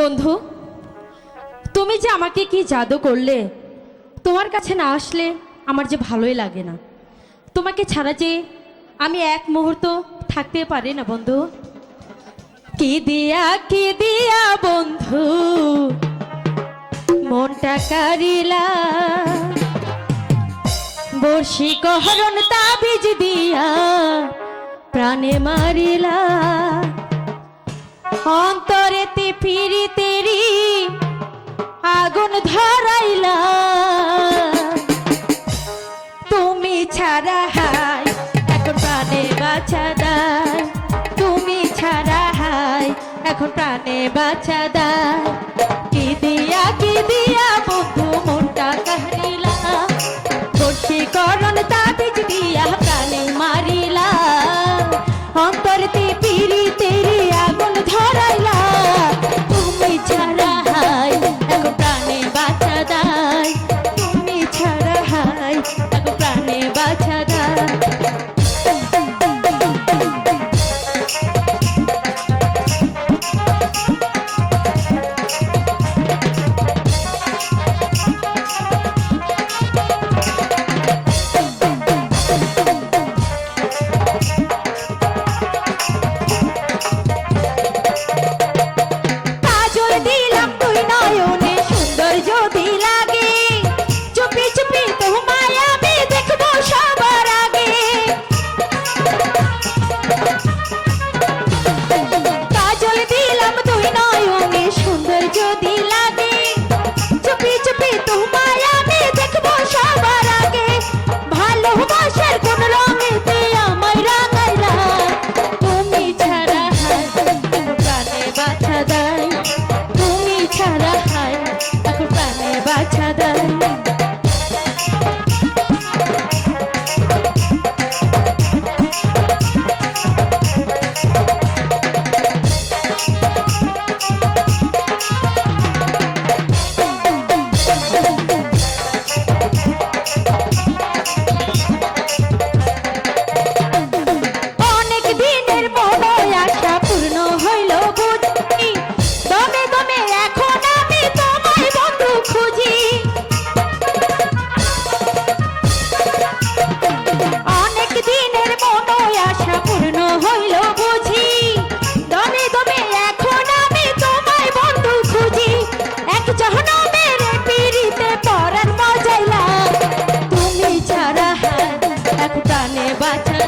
বন্ধু, তুমি যে আমাকে কি জাদু করলে, তোমার কাছে না আসলে আমার যে ভালোই লাগে না। তোমাকে ছাড়া যে আমি এক মুহূর্ত থাকতে পারি না বন্ধু। কি দিয়া কি দিয়া বন্ধু, মনটা কারিলা। বর্ষি কহরণ তাবিজ দিয়া প্রাণে মারিলা। অন্তরেতে ফিরি তেরি আগুন ধরাইলা। তুমি ছাড়া হাই এখন প্রাণে বাছা দায় তুমি ছাড়া হাই এখন প্রাণে বাছা দায় কি দিয়া কি দিয়া বন্ধু? জহনমের পিড়িতে পরাণ মজাইলা তুমি ছাড়া এক টানে বাঁচা